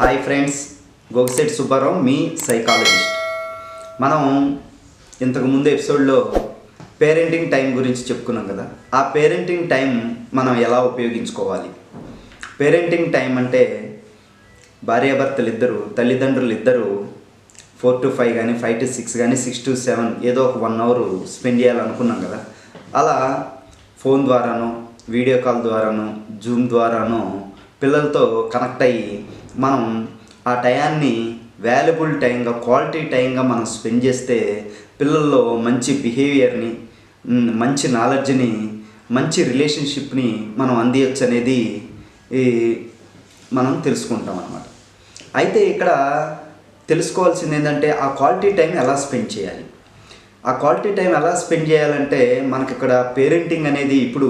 Hi friends Gogisetti Subbarao మీ psychologist మనం ఇంతకుముందు ఎపిసోడ్లో పేరెంటింగ్ టైం గురించి చెప్పుకున్నాం కదా. ఆ పేరెంటింగ్ టైం మనం ఎలా ఉపయోగించుకోవాలి? పేరెంటింగ్ టైం అంటే భార్యాభర్తలు ఇద్దరు తల్లిదండ్రులు ఇద్దరు ఫోర్ టు ఫైవ్ కానీ ఫైవ్ టు సిక్స్ కానీ సిక్స్ టు సెవెన్ ఏదో ఒక వన్ అవర్ స్పెండ్ చేయాలనుకున్నాం కదా. అలా ఫోన్ ద్వారానో వీడియో కాల్ ద్వారానో జూమ్ ద్వారానో పిల్లలతో కనెక్ట్ అయ్యి మనం ఆ టయాన్ని వాల్యుబుల్ టైంగా క్వాలిటీ టైంగా మనం స్పెండ్ చేస్తే పిల్లల్లో మంచి బిహేవియర్ని మంచి నాలెడ్జ్ని మంచి రిలేషన్షిప్ని మనం అందియచ్చు అనేది ఈ మనం తెలుసుకుంటాం అన్నమాట అయితే ఇక్కడ తెలుసుకోవాల్సింది ఏంటంటే ఆ క్వాలిటీ టైం ఎలా స్పెండ్ చేయాలి? ఆ క్వాలిటీ టైం ఎలా స్పెండ్ చేయాలంటే మనకి ఇక్కడ పేరెంటింగ్ అనేది ఇప్పుడు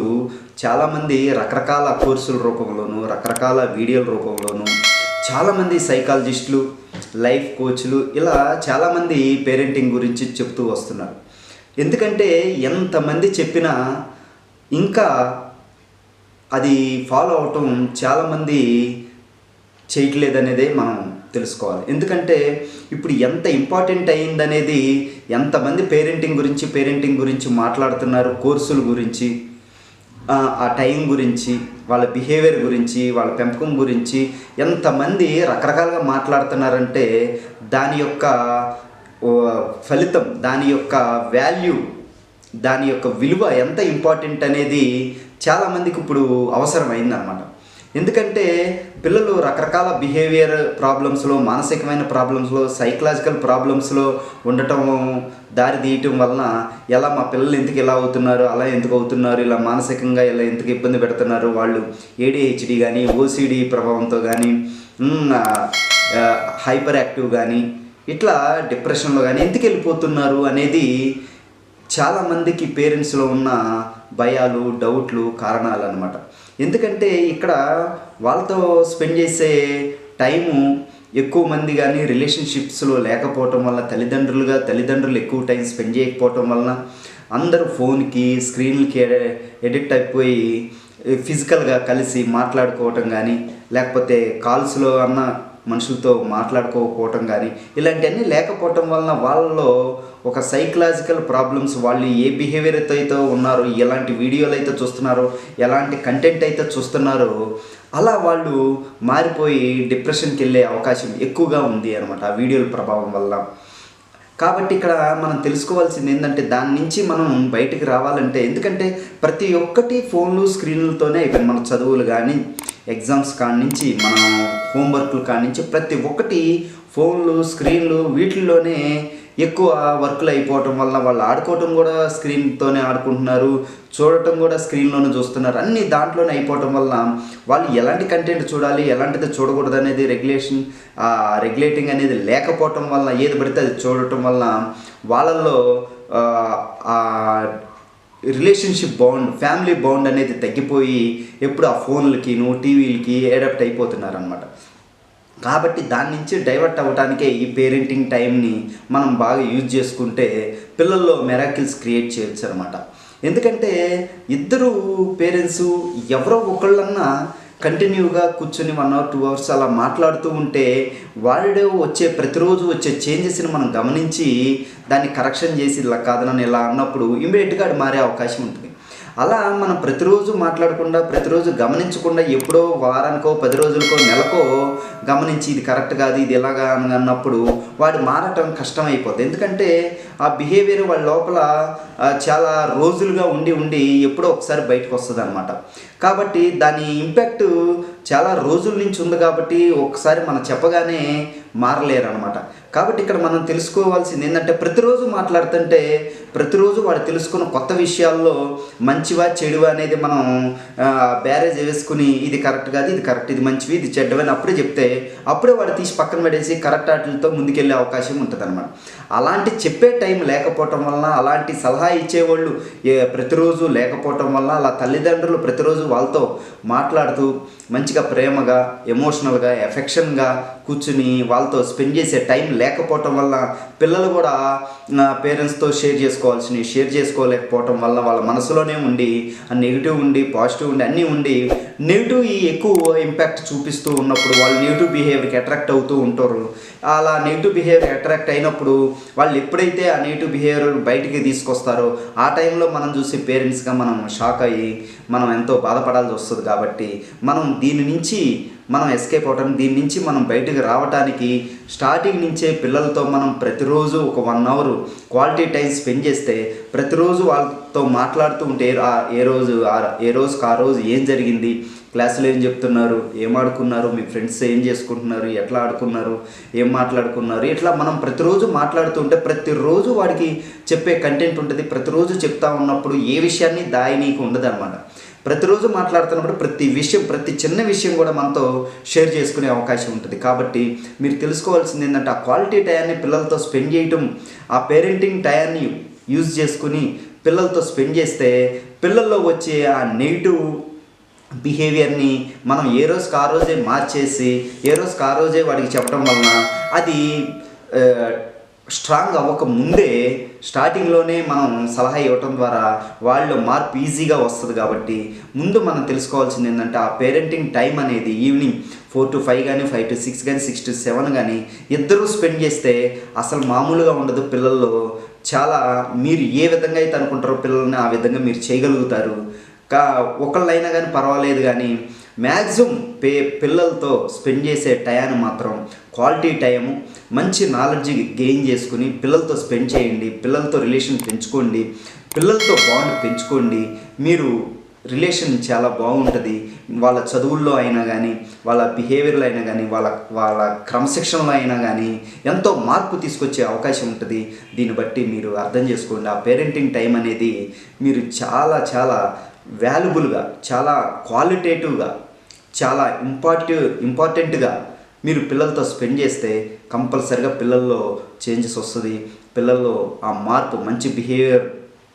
చాలామంది రకరకాల కోర్సుల రూపంలోను రకరకాల వీడియోల రూపంలోను చాలామంది సైకాలజిస్టులు లైఫ్ కోచ్లు ఇలా చాలామంది పేరెంటింగ్ గురించి చెప్తూ వస్తున్నారు. ఎందుకంటే ఎంతమంది చెప్పినా ఇంకా అది ఫాలో అవటం చాలామంది చేయట్లేదనేదే మనం తెలుసుకోవాలి. ఎందుకంటే ఇప్పుడు ఎంత ఇంపార్టెంట్ అయిందనేది ఎంతమంది పేరెంటింగ్ గురించి పేరెంటింగ్ గురించి మాట్లాడుతున్నారు కోర్సుల గురించి ఆ, టైం గురించి వాళ్ళ బిహేవియర్ గురించి వాళ్ళ పెంపకం గురించి ఎంతమంది రకరకాలుగా మాట్లాడుతున్నారంటే దాని యొక్క ఫలితం దాని యొక్క వాల్యూ దాని యొక్క విలువ ఎంత ఇంపార్టెంట్ అనేది చాలామందికి ఇప్పుడు అవసరమైందన్నమాట. ఎందుకంటే పిల్లలు రకరకాల బిహేవియర్ ప్రాబ్లమ్స్లో మానసికమైన ప్రాబ్లమ్స్లో సైకలాజికల్ ప్రాబ్లమ్స్లో ఉండటం దారి తీయటం వలన ఎలా మా పిల్లలు ఎందుకు ఇలా అవుతున్నారు అలా ఎందుకు అవుతున్నారు ఇలా మానసికంగా ఇలా ఎందుకు ఇబ్బంది పెడుతున్నారు వాళ్ళు ఏడిహెచ్డి కానీ ఓసిడి ప్రభావంతో కానీ హైపర్ యాక్టివ్ కానీ ఇట్లా డిప్రెషన్లో కానీ ఎందుకు వెళ్ళిపోతున్నారు అనేది చాలామందికి పేరెంట్స్లో ఉన్న భయాలు డౌట్లు కారణాలు అనమాట ఎందుకంటే ఇక్కడ వాళ్ళతో స్పెండ్ చేసే టైము ఎక్కువ మంది కానీ రిలేషన్షిప్స్లో లేకపోవటం వల్ల తల్లిదండ్రులుగా తల్లిదండ్రులు ఎక్కువ టైం స్పెండ్ చేయకపోవటం వలన అందరూ ఫోన్కి స్క్రీన్లకి ఎడిక్ట్ అయిపోయి ఫిజికల్గా కలిసి మాట్లాడుకోవటం కానీ లేకపోతే కాల్స్లో అన్న మనుషులతో మాట్లాడుకోకపోవటం కానీ ఇలాంటివన్నీ లేకపోవటం వలన వాళ్ళలో ఒక సైకలాజికల్ ప్రాబ్లమ్స్ వాళ్ళు ఏ బిహేవియర్తో అయితే ఉన్నారో ఎలాంటి వీడియోలు అయితే చూస్తున్నారో ఎలాంటి కంటెంట్ అయితే చూస్తున్నారో అలా వాళ్ళు మారిపోయి డిప్రెషన్కి వెళ్ళే అవకాశం ఎక్కువగా ఉంది అనమాట ఆ వీడియోల ప్రభావం వల్ల. కాబట్టి ఇక్కడ మనం తెలుసుకోవాల్సింది ఏంటంటే దాని నుంచి మనం బయటికి రావాలంటే ఎందుకంటే ప్రతి ఒక్కటి ఫోన్లు స్క్రీన్లతోనే అయిపోయింది. మన చదువులు కానీ ఎగ్జామ్స్ కాడి నుంచి మన హోంవర్క్లు కాడి నుంచి ప్రతి ఒక్కటి ఫోన్లు స్క్రీన్లు వీటిల్లోనే ఎక్కువ వర్క్లు అయిపోవటం వల్ల వాళ్ళు ఆడుకోవటం కూడా స్క్రీన్తోనే ఆడుకుంటున్నారు. చూడటం కూడా స్క్రీన్లోనే చూస్తున్నారు. అన్ని దాంట్లోనే అయిపోవటం వల్ల వాళ్ళు ఎలాంటి కంటెంట్ చూడాలి ఎలాంటిది చూడకూడదు అనేది రెగ్యులేషన్ రెగ్యులేటింగ్ అనేది లేకపోవటం వల్ల ఏది పడితే అది చూడటం వల్ల వాళ్ళల్లో రిలేషన్షిప్ బాండ్ ఫ్యామిలీ బాండ్ అనేది తగ్గిపోయి ఎప్పుడు ఆ ఫోన్లకి టీవీలకి అడాప్ట్ అయిపోతున్నారు అనమాట కాబట్టి దాని నుంచి డైవర్ట్ అవ్వడానికే ఈ పేరెంటింగ్ టైంని మనం బాగా యూజ్ చేసుకుంటే పిల్లల్లో మెరాకిల్స్ క్రియేట్ చేయొచ్చు అనమాట ఎందుకంటే ఇద్దరు పేరెంట్స్ ఎవరో ఒకళ్ళన్నా కంటిన్యూగా కూర్చొని వన్ అవర్ టూ అవర్స్ అలా మాట్లాడుతూ ఉంటే వాడిలో వచ్చే ప్రతిరోజు వచ్చే చేంజెస్ని మనం గమనించి దాన్ని కరెక్షన్ చేసి ఇలా కాదనని ఇలా అన్నప్పుడు ఇమీడియట్గా అది మారే అవకాశం ఉంటుంది. అలా మనం ప్రతిరోజు మాట్లాడకుండా ప్రతిరోజు గమనించకుండా ఎప్పుడో వారానికో పది రోజులకో నెలకో గమనించి ఇది కరెక్ట్ కాదు ఇది ఎలాగా అని అన్నప్పుడు వాడు మారటం కష్టమైపోతుంది ఎందుకంటే ఆ బిహేవియర్ వాళ్ళ లోపల చాలా రోజులుగా ఉండి ఉండి ఎప్పుడో ఒకసారి బయటకు వస్తుంది అనమాట కాబట్టి దాని ఇంపాక్ట్ చాలా రోజుల నుంచి ఉంది కాబట్టి ఒకసారి మనం చెప్పగానే మారలేరు అనమాట కాబట్టి ఇక్కడ మనం తెలుసుకోవాల్సింది ఏంటంటే ప్రతిరోజు మాట్లాడుతుంటే ప్రతిరోజు వాడు తెలుసుకున్న కొత్త విషయాల్లో మంచివా చెడువా అనేది మనం బ్యారేజ్ వేసుకుని ఇది కరెక్ట్ కాదు ఇది కరెక్ట్ ఇది మంచివి ఇది చెడ్డవని అప్పుడే చెప్తే అప్పుడే వాడు తీసి పక్కన పడేసి కరెక్ట్ వాటితో ముందుకెళ్ళే అవకాశం ఉంటుంది అనమాట అలాంటి చెప్పే టైం లేకపోవటం వలన అలాంటి సలహా ఇచ్చేవాళ్ళు ప్రతిరోజు లేకపోవటం వలన అలా తల్లిదండ్రులు ప్రతిరోజు వాళ్ళతో మాట్లాడుతూ మంచిగా ప్రేమగా ఎమోషనల్గా ఎఫెక్షన్గా కూర్చుని వాళ్ళ వాళ్ళతో స్పెండ్ చేసే టైం లేకపోవటం వల్ల పిల్లలు కూడా పేరెంట్స్తో షేర్ చేసుకోవాల్సినవి షేర్ చేసుకోలేకపోవటం వల్ల వాళ్ళ మనసులోనే ఉండి నెగిటివ్ ఉండి పాజిటివ్ ఉండి అన్నీ ఉండి నెగిటివ్ ఈ ఎక్కువ ఇంపాక్ట్ చూపిస్తూ ఉన్నప్పుడు వాళ్ళు నెగిటివ్ బిహేవియర్కి అట్రాక్ట్ అవుతూ ఉంటారు. అలా నెగిటివ్ బిహేవియర్ అట్రాక్ట్ అయినప్పుడు వాళ్ళు ఎప్పుడైతే ఆ నెగిటివ్ బిహేవియర్ బయటికి తీసుకొస్తారో ఆ టైంలో మనం చూసి పేరెంట్స్గా మనం షాక్ అయ్యి మనం ఎంతో బాధపడాల్సి వస్తుంది కాబట్టి మనం దీని నుంచి మనం ఎస్కేప్ అవటం దీని నుంచి మనం బయటకు రావడానికి స్టార్టింగ్ నుంచే పిల్లలతో మనం ప్రతిరోజు ఒక one hour quality time spend చేస్తే ప్రతిరోజు వాళ్ళతో మాట్లాడుతూ ఉంటే ఆ- ఏ రోజు ఆ- ఏ రోజుకి ఆ రోజు ఏం జరిగింది? క్లాసులో ఏం చెప్తున్నారు? ఏం ఆడుకున్నారు? మీ ఫ్రెండ్స్ ఏం చేసుకుంటున్నారు? ఎట్లా ఆడుకున్నారు? ఏం మాట్లాడుకున్నారు? ఇట్లా మనం ప్రతిరోజు మాట్లాడుతుంటే ప్రతిరోజు వాడికి చెప్పే కంటెంట్ ఉంటుంది. ప్రతిరోజు చెప్తా ఉన్నప్పుడు ఏ విషయాన్ని దాయనీకి ఉండదు ప్రతిరోజు మాట్లాడుతున్నప్పుడు ప్రతి విషయం ప్రతి చిన్న విషయం కూడా మనతో షేర్ చేసుకునే అవకాశం ఉంటుంది. కాబట్టి మీరు తెలుసుకోవాల్సింది ఏంటంటే ఆ క్వాలిటీ టయాన్ని పిల్లలతో స్పెండ్ చేయటం ఆ పేరెంటింగ్ టయాన్ని యూజ్ చేసుకుని పిల్లలతో స్పెండ్ చేస్తే పిల్లల్లో వచ్చే ఆ నెగిటివ్ బిహేవియర్ని మనం ఏ రోజుకి ఆ రోజే మార్చేసి ఏ రోజుకి ఆ రోజే వాడికి చెప్పడం వలన అది స్ట్రాంగ్ అవ్వక ముందే స్టార్టింగ్లోనే మనం సలహా ఇవ్వటం ద్వారా వాళ్ళు మార్పు ఈజీగా వస్తుంది కాబట్టి ముందు మనం తెలుసుకోవాల్సింది ఏంటంటే ఆ పేరెంటింగ్ టైం అనేది ఈవినింగ్ ఫోర్ టు ఫైవ్ కానీ ఫైవ్ టు సిక్స్ కానీ సిక్స్ టు సెవెన్ కానీ ఇద్దరూ స్పెండ్ చేస్తే అసలు మామూలుగా ఉండదు పిల్లల్లో. చాలా మీరు ఏ విధంగా అయితే అనుకుంటారో పిల్లల్ని ఆ విధంగా మీరు చేయగలుగుతారు. కా ఒకళ్ళైనా కానీ పర్వాలేదు కానీ మ్యాక్సిమం పే పిల్లలతో స్పెండ్ చేసే టయాన్ని మాత్రం క్వాలిటీ టైము మంచి నాలెడ్జ్ గెయిన్ చేసుకుని పిల్లలతో స్పెండ్ చేయండి పిల్లలతో రిలేషన్ పెంచుకోండి పిల్లలతో బాండ్ పెంచుకోండి. మీరు రిలేషన్ చాలా బాగుంటుంది. వాళ్ళ చదువుల్లో అయినా కానీ వాళ్ళ బిహేవియర్లో అయినా కానీ వాళ్ళ వాళ్ళ క్రమశిక్షణలో అయినా కానీ ఎంతో మార్పు తీసుకొచ్చే అవకాశం ఉంటుంది. దీన్ని బట్టి మీరు అర్థం చేసుకోండి. ఆ పేరెంటింగ్ టైం అనేది మీరు చాలా చాలా వాల్యుబుల్గా చాలా క్వాలిటేటివ్గా చాలా ఇంపార్టివ్ ఇంపార్టెంట్గా మీరు పిల్లలతో స్పెండ్ చేస్తే కంపల్సరిగా పిల్లల్లో చేంజెస్ వస్తుంది. పిల్లల్లో ఆ మార్పు మంచి బిహేవియర్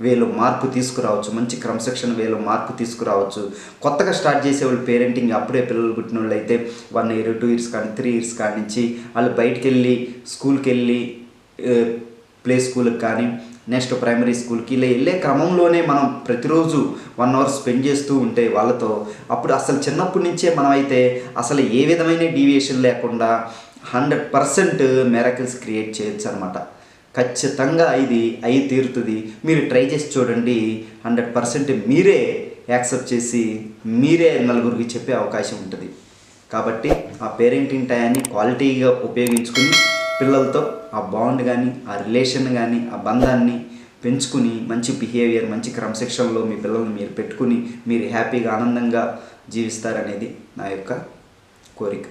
వేలో మార్పు తీసుకురావచ్చు. మంచి క్రమశిక్షణ వేలో మార్పు తీసుకురావచ్చు. కొత్తగా స్టార్ట్ చేసేవాళ్ళు పేరెంటింగ్ అప్పుడే పిల్లలు పుట్టిన వాళ్ళు అయితే వన్ ఇయర్ టూ ఇయర్స్ కానీ త్రీ ఇయర్స్ కానించి వాళ్ళు బయటికి వెళ్ళి స్కూల్కి వెళ్ళి ప్లే స్కూల్కి కానీ నెక్స్ట్ ప్రైమరీ స్కూల్కి ఇలా వెళ్ళే క్రమంలోనే మనం ప్రతిరోజు వన్ అవర్ స్పెండ్ చేస్తూ ఉంటే వాళ్ళతో అప్పుడు అసలు చిన్నప్పటి నుంచే మనమైతే అసలు ఏ విధమైన డీవియేషన్ లేకుండా హండ్రెడ్ పర్సెంట్ మెరకల్స్ క్రియేట్ చేయొచ్చు అనమాట ఖచ్చితంగా ఇది అయి తీరుతుంది. మీరు ట్రై చేసి చూడండి. హండ్రెడ్ పర్సెంట్ మీరే యాక్సెప్ట్ చేసి మీరే నలుగురికి చెప్పే అవకాశం ఉంటుంది. కాబట్టి ఆ పేరెంటింగ్ టయాన్ని క్వాలిటీగా ఉపయోగించుకుని పిల్లలతో ఆ బాండ్ కానీ ఆ రిలేషన్ కానీ ఆ బంధాన్ని పెంచుకుని మంచి బిహేవియర్ మంచి క్రమశిక్షణలో మీ పిల్లల్ని మీరు పెట్టుకుని మీరు హ్యాపీగా ఆనందంగా జీవిస్తారనేది నా యొక్క కోరిక.